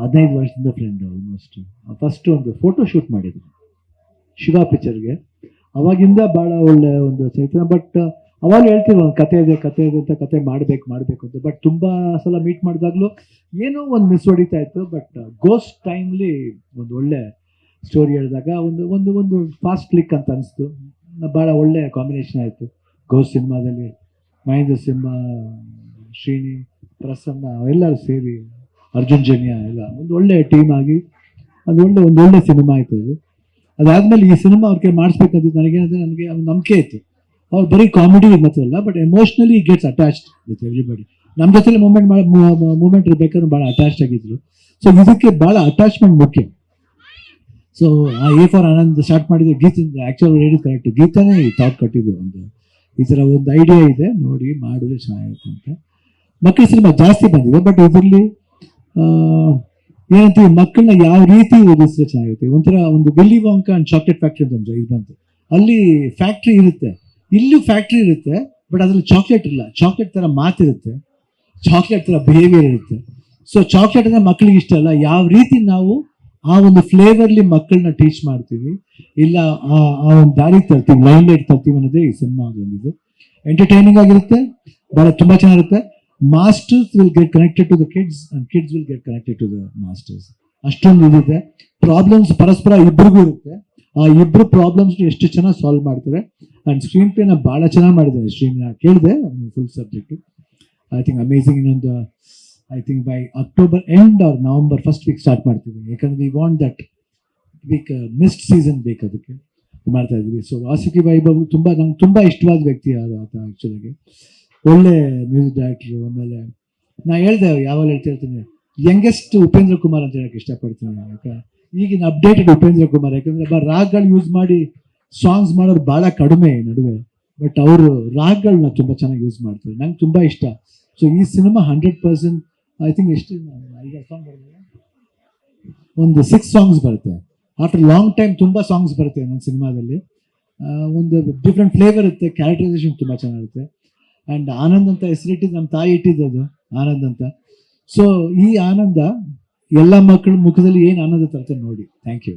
ಹದಿನೈದು ವರ್ಷದಿಂದ friend almost first ಒಂದು ಫೋಟೋ ಶೂಟ್ ಮಾಡಿದ್ರು. ಶಿವ ಪಿಕ್ಚರ್ಗೆ ಅವಾಗಿಂದ ಭಾಳ ಒಳ್ಳೆ ಒಂದು ಚೈತನ್ಯ ಬಟ್ ಅವಾಗ ಹೇಳ್ತಿದ್ರು ಒಂದು ಕತೆ ಇದೆ ಕತೆ ಇದೆ ಅಂತ ಕತೆ ಮಾಡ್ಬೇಕು, ಮಾಡಬೇಕು ಅಂತ. ಬಟ್ ತುಂಬಾ ಸಲ ಮೀಟ್ ಮಾಡಿದಾಗ್ಲೂ ಏನೋ ಒಂದು ಮಿಸ್ ಹೊಡಿತಾ ಇತ್ತು ಬಟ್ ಗೋಸ್ಟ್ ಟೈಮ್ಲಿ ಒಂದು ಒಳ್ಳೆ ಸ್ಟೋರಿ ಹೇಳಿದಾಗ ಒಂದು ಒಂದು ಒಂದು ಫಾಸ್ಟ್ ಕ್ಲಿಕ್ ಅಂತ ಅನಿಸ್ತು. ಭಾಳ ಒಳ್ಳೆ ಕಾಂಬಿನೇಷನ್ ಆಯಿತು. ಗೋಸ್ಟ್ ಸಿನಿಮಾದಲ್ಲಿ ಮಹೇಂದ್ರ ಸಿಂಹ, ಶ್ರೀನಿ, ಪ್ರಸನ್ನ ಎಲ್ಲರೂ ಸೇರಿ ಅರ್ಜುನ್ ಜನ್ಯ ಎಲ್ಲ ಒಂದು ಒಳ್ಳೆ ಟೀಮ್ ಆಗಿ, ಅದು ಒಳ್ಳೆ ಒಂದು ಒಳ್ಳೆ ಸಿನಿಮಾ ಆಯ್ತು ಅದು. ಅದಾದಮೇಲೆ ಈ ಸಿನಿಮಾ ಅವ್ರಿಗೆ ಮಾಡಿಸ್ಬೇಕಂತ ನನಗೇನಂದ್ರೆ ನನಗೆ ಅವ್ರ ನಂಬಿಕೆ ಇತ್ತು. ಅವ್ರು ಬರೀ ಕಾಮಿಡಿ ಮಾತ್ರ ಅಲ್ಲ but emotionally gets attached with everybody ನಮ್ಮ ಜೊತೆ ಮೂಮೆಂಟ್ ಮೂಮೆಂಟ್ ಇರಬೇಕಾದ್ರೆ ಭಾಳ ಅಟ್ಯಾಚ್ಡ್ ಆಗಿದ್ರು. ಸೊ ಇದಕ್ಕೆ ಭಾಳ ಅಟ್ಯಾಚ್ಮೆಂಟ್ ಮುಖ್ಯ. ಸೊ ಆ ಎ ಫಾರ್ ಆನಂದ್ ಸ್ಟಾರ್ಟ್ ಮಾಡಿದ ಗೀತಿಂದ ಆ್ಯಕ್ಚುಲ್ ಹೇಳಿ ಕರೆಕ್ಟ್ ಗೀತಾನೇ ಈ ಥಾಟ್ ಕಟ್ಟಿದ್ದು ಒಂದು. ಈ ಥರ ಒಂದು ಐಡಿಯಾ ಇದೆ, ನೋಡಿ, ಮಾಡಿದ್ರೆ ಚೆನ್ನಾಗಿರುತ್ತೆ ಅಂತ. ಮಕ್ಕಳ ಸಿನಿಮಾ ಜಾಸ್ತಿ ಬಂದಿದೆ ಬಟ್ ಇದರಲ್ಲಿ ಏನಂತೀವಿ ಮಕ್ಕಳನ್ನ ಯಾವ ರೀತಿ ಓದಿಸಿದ್ರೆ ಚೆನ್ನಾಗಿರುತ್ತೆ? ಒಂಥರ ಒಂದು Willy Wonka and chocolate factory ಅಂತ ಒಂದು ಇದು ಬಂತು. ಅಲ್ಲಿ ಫ್ಯಾಕ್ಟ್ರಿ ಇರುತ್ತೆ. ಇಲ್ಲೂ ಫ್ಯಾಕ್ಟ್ರಿ ಇರುತ್ತೆ ಬಟ್ ಅದ್ರಲ್ಲಿ ಚಾಕ್ಲೇಟ್ ಇಲ್ಲ. ಚಾಕ್ಲೇಟ್ ಥರ ಮಾತಿರುತ್ತೆ. ಚಾಕ್ಲೇಟ್ ಥರ ಬಿಹೇವಿಯರ್ ಇರುತ್ತೆ. ಸೊ ಚಾಕ್ಲೇಟ್ ಅಂದ್ರೆ ಮಕ್ಕಳಿಗೆ ಇಷ್ಟ ಅಲ್ಲ. ಯಾವ ರೀತಿ ನಾವು ಆ ಒಂದು ಫ್ಲೇವರ್ಲಿ ಮಕ್ಕಳನ್ನ ಟೀಚ್ ಮಾಡ್ತೀವಿ, ಇಲ್ಲ ಆ ಆ ಒಂದು ದಾರಿ ತರ್ತೀವಿ ಲೈನ್ ಲೈಟ್ ತರ್ತೀವಿ ಅನ್ನೋದೇ ಈ ಸಿನಿಮಾ ಒಂದಿದು ಎಂಟರ್ಟೈನಿಂಗ್ ಆಗಿರುತ್ತೆ, ಬಹಳ ತುಂಬಾ ಚೆನ್ನಾಗಿರುತ್ತೆ. Masters will get connected to the kids and kids will get connected to the masters ಅಷ್ಟೊಂದು ಇದೆ ಪ್ರಾಬ್ಲಮ್ಸ್ ಪರಸ್ಪರ ಇಬ್ಬರಿಗೂ ಇರುತ್ತೆ. ಆ ಇಬ್ಬರು ಪ್ರಾಬ್ಲಮ್ಸ್ ಎಷ್ಟು ಚೆನ್ನಾಗಿ ಸಾಲ್ವ್ ಮಾಡ್ತಾರೆ. ಅಂಡ್ ಸ್ಕ್ರೀನ್ ಪ್ಲೇನ ಬಹಳ ಚೆನ್ನಾಗಿ ಮಾಡಿದ್ದಾರೆ. ನಾ ಕೇಳಿದೆ full subject I think amazing ಇನ್ನೊಂದು I think by October end or November first week start ಮಾಡ್ತೀವಿ ಯಾಕಂದ್ರೆ we want that week missed season ಬೇಕು ಅದಕ್ಕೆ. ಮಾಡ್ತಾ ಇದ್ವಿ ಸೊ ವಾಸುಕಿ ಬಾಯಿ ಬಾಬು ತುಂಬ, ನಂಗೆ ತುಂಬ ಇಷ್ಟವಾದ ವ್ಯಕ್ತಿ ಆದ ಆತ ಆಕ್ಚುಲಾಗಿ ಒಳ್ಳೆ ಮ್ಯೂಸಿಕ್ ಡೈರೆಕ್ಟ್ರು ಆಮೇಲೆ ನಾ ಹೇಳ್ದೆ ಯಾವಾಗ ಹೇಳ್ತಿರ್ತೀನಿ ಯಂಗೆಸ್ಟ್ ಉಪೇಂದ್ರ ಕುಮಾರ್ ಅಂತ ಹೇಳಕ್ ಇಷ್ಟಪಡ್ತೀನಿ ನಾನು ಯಾಕೆ ಈಗಿನ ಅಪ್ಡೇಟೆಡ್ ಉಪೇಂದ್ರ ಕುಮಾರ್, ಯಾಕಂದ್ರೆ ಬ ರಾಗ್ಗಳು ಯೂಸ್ ಮಾಡಿ ಸಾಂಗ್ಸ್ ಮಾಡೋರು ಬಹಳ ಕಡಿಮೆ ನಡುವೆ ಬಟ್ ಅವರು ರಾಗ್ಗಳನ್ನ ತುಂಬಾ ಚೆನ್ನಾಗಿ ಯೂಸ್ ಮಾಡ್ತಾರೆ, ನಂಗೆ ತುಂಬಾ ಇಷ್ಟ. ಸೊ ಈ cinema hundred percent I think ಎಷ್ಟು ಐದಾರು ಸಾಂಗ್ ಒಂದು ಸಿಕ್ಸ್ ಸಾಂಗ್ಸ್ ಬರುತ್ತೆ. ಆಫ್ಟರ್ ಲಾಂಗ್ ಟೈಮ್ ತುಂಬಾ ಸಾಂಗ್ಸ್ ಬರುತ್ತೆ ನನ್ನ ಸಿನಿಮಾದಲ್ಲಿ. ಒಂದು ಡಿಫ್ರೆಂಟ್ ಫ್ಲೇವರ್ ಇರುತ್ತೆ ಕ್ಯಾರೆಕ್ಟರೈಸೇಷನ್ ತುಂಬಾ ಚೆನ್ನಾಗಿರುತ್ತೆ. ಆ್ಯಂಡ್ ಆನಂದ್ ಅಂತ ಹೆಸರಿಟ್ಟಿದ್ದು ನಮ್ಮ ತಾಯಿ ಇಟ್ಟಿದ್ದದು ಆನಂದ್ ಅಂತ. ಸೊ ಈ ಆನಂದ ಎಲ್ಲ ಮಕ್ಕಳ ಮುಖದಲ್ಲಿ ಏನು ಆನಂದ ತರ್ತದೆ ನೋಡಿ. Thank you